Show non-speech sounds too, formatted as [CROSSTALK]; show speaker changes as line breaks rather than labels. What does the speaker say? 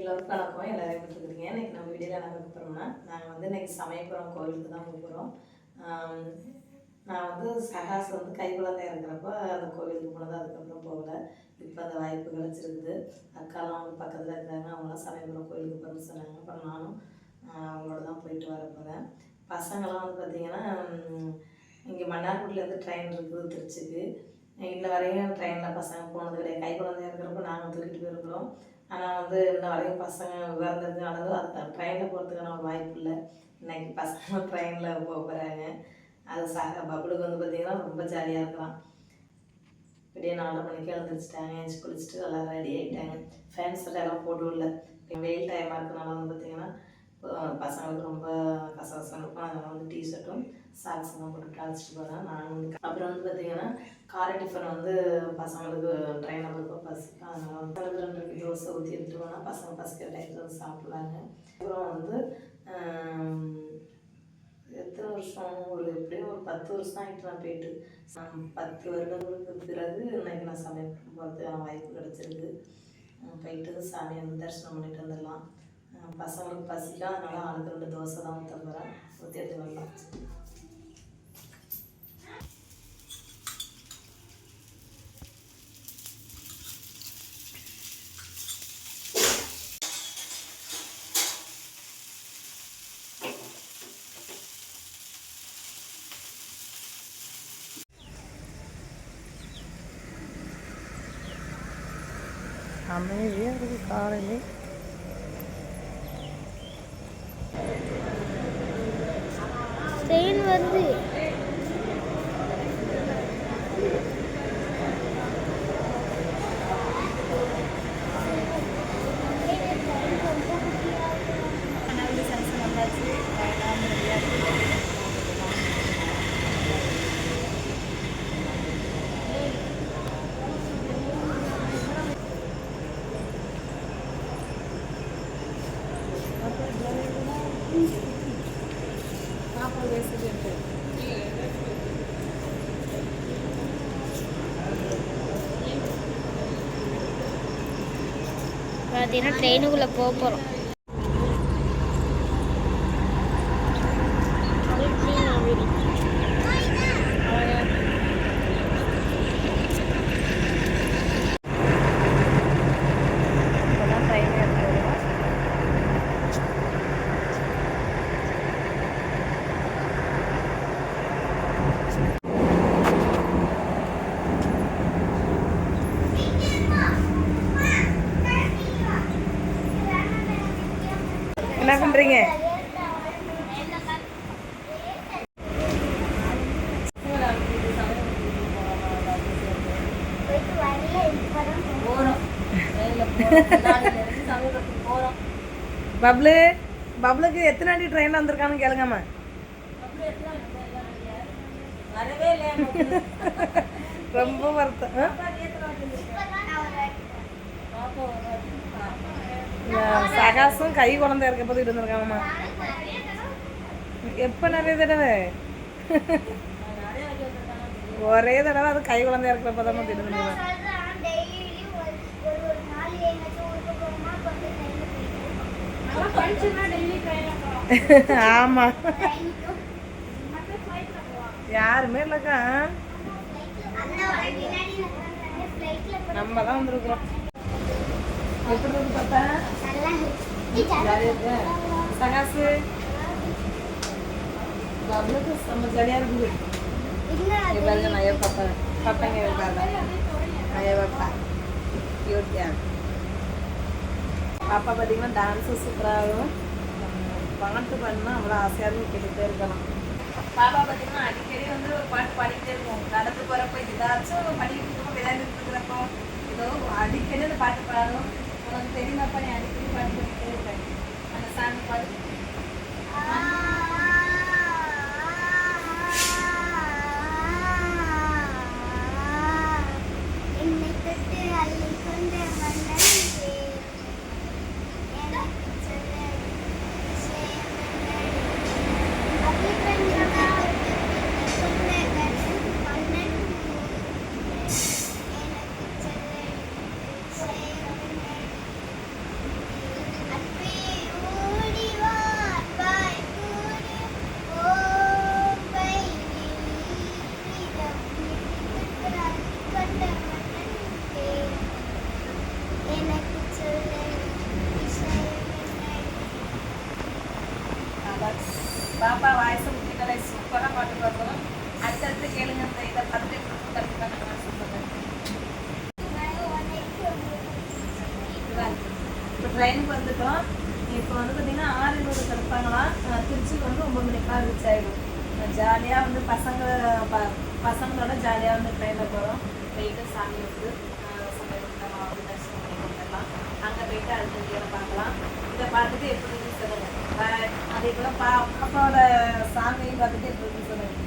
எல்லோருக்கும் வணக்கம். எல்லோரும் எப்படி இருக்கிறீங்க? இன்னைக்கு நம்ம வீடியோவில் என்ன பார்க்க போகிறோம்னா நாங்கள் வந்து இன்னைக்கு சமயபுரம் கோவிலுக்கு தான் போக போகிறோம் நான் வந்து சகாஸ் வந்து கை குழந்தையா இருக்கிறப்ப அந்த கோவிலுக்கு போனது அதுக்கப்புறம் போகல. இப்போ அந்த வாய்ப்பு கிடச்சிருக்குது. அக்காலாம் அவங்க பக்கத்தில் இருக்காங்க. அவங்களாம் சமயபுரம் கோவிலுக்கு போகணும்னு சொன்னாங்க. அப்புறம் நானும் அவங்களோட தான் போயிட்டு வர போகிறேன் பசங்களாம் வந்து பார்த்திங்கன்னா இங்கே மன்னார்குடியிலேருந்து ட்ரெயின் இருக்குது திருச்சிக்கு. இன்ன வரையும் ட்ரெயினில் பசங்க போனது கிடையாது. கை குழந்தையாக இருக்கிறப்ப நாங்கள் தூக்கிட்டு போயிருக்கிறோம். ஆனால் வந்து இன்ன வரையும் பசங்க விவரம் அளவு அது ட்ரெயினில் போகிறதுக்கான ஒரு வாய்ப்பு இல்லை. இன்னைக்கு பசங்க [LAUGHS] ட்ரெயினில் போக போகிறாங்க அது சாக பபுளுக்கு வந்து பார்த்திங்கன்னா ரொம்ப ஜாலியாக இருக்கலாம். இப்படியே நாலு மணிக்கு எழுந்திரிச்சிட்டாங்க எழுந்து குளிச்சுட்டு எல்லாம் ரெடி ஆகிட்டாங்க ஃபேன் எல்லாம் போட்டு விடல வெயில் டைமாக இருக்கனால வந்து பார்த்திங்கன்னா பசங்களுக்கு ரொம்ப கசகசம் இருக்கும் அதனால் வந்து டிஷர்ட்டும் சாக்ஸும் போட்டு அழைச்சிட்டு போகிறேன் நான் வந்து அப்புறம் வந்து பார்த்திங்கன்னா காலை டிஃபன் வந்து பசங்களுக்கு ட்ரெயினில் போகிறப்ப பசிக்கும் அதனால் வந்து ரெண்டு ரெண்டு தோசை ஊற்றி எடுத்துட்டு போனால் பசங்க பசிக்கிற டைத்தில் வந்து சாப்பிட்லாங்க. அப்புறம் வந்து எத்தனை வருஷம் ஒரு எப்படியும் ஒரு பத்து வருஷம் ஆகிட்டு நான் போயிட்டு சம் பத்து வருடங்களுக்கு பிறகு இன்னைக்கு நான் சமையல் போகிறது வாய்ப்பு கிடச்சிருக்கு. போயிட்டு சாமியை வந்து தரிசனம் பண்ணிட்டு வந்துடலாம். பசங்களுக்கு பசிக்கா அதனால ஆளுக்கு ரெண்டு தோசை தான் ஊற்ற போகிறேன் ஊற்றி எடுத்து வரலாம். அமைதியாக இருக்குது காலையிலே
ட்ரெயின் பார்த்தீங்கன்னா ட்ரெயினுக்குள்ளே போக போகிறோம்
என்ன பண்ணுறீங்க பப்ளு பப்ளுக்கு எத்தனை அடி ட்ரெயினில் வந்திருக்கான்னு கேளுங்கம்மா. ரொம்ப வருத்தம் சகாசும் கை குழந்தை இருக்க போது இருந்திருக்காங்கம்மா. எப்போ நிறைய தடவை? ஒரே தடவை அது கை குழந்தையா இருக்கிறப்ப தான் இருந்திருந்தேன் ஆமா. யாருமே இல்லக்கா. நம்ம தான் வந்திருக்கிறோம். எப்படி இருக்கு பார்த்தா சகாசு. பப்ளுக்கு செம்ம ஜாலியாக இருக்குது பாருங்க நான் ஏன் பார்ப்பேன் பாருங்க. நான் ஏன் பாப்பா? பார்த்தீங்கன்னா டான்ஸு சூப்பராகவும் பாட்டு பண்ணால் அவ்வளோ ஆசையாக கேட்டுகிட்டே இருக்கலாம். பாப்பா பார்த்தீங்கன்னா அடிக்கடி வந்து ஒரு பாட்டு பாடிக்கிட்டே இருக்கும். நடந்து போகிறப்ப ஏதாச்சும் படிக்கிட்டு இருக்கோம் விளையாண்டுட்டு இருக்கிறப்போ ஏதோ அடிக்கடி அந்த பாட்டு பாடும். உனக்கு தெரியுமா பண்ணி அடிக்கடி பாட்டு பண்ணிக்கிட்டே அந்த சாமி பாட்டு
Thank you.
பாப்பா வாய்ஸ் முக்கியங்களை சூப்பராக பாட்டு பார்க்கணும் அடுத்தடுத்து கேளுங்க இந்த இதை பார்த்துட்டு கற்றுக்காங்க சொல்லுங்க. இப்போ ட்ரெயினுக்கு வந்துட்டோம். இப்போ வந்து பார்த்தீங்கன்னா ஆறு இருபது கிடப்பாங்களாம் திருச்சிக்கு வந்து ஒம்பது மணிக்கெலாம் ரீச் ஆகிடும் ஜாலியாக வந்து பசங்க ப பசங்களோட ஜாலியாக வந்து ட்ரெயினில் போகிறோம் போயிட்டு சாமி வந்து அஹ், சமயபுரத்தில் வந்து தரிசனம் பண்ணி வந்துடலாம் அங்கே போயிட்டு அடுத்த வீடியோவில் பார்க்கலாம். இதை பார்த்துட்டு எப்படி இருக்குன்னு சொல்லுங்கள் அதே போல் பா அப்பாவோட சாமியை பார்த்துட்டு எப்படி இருக்குன்னு சொல்லுங்கள்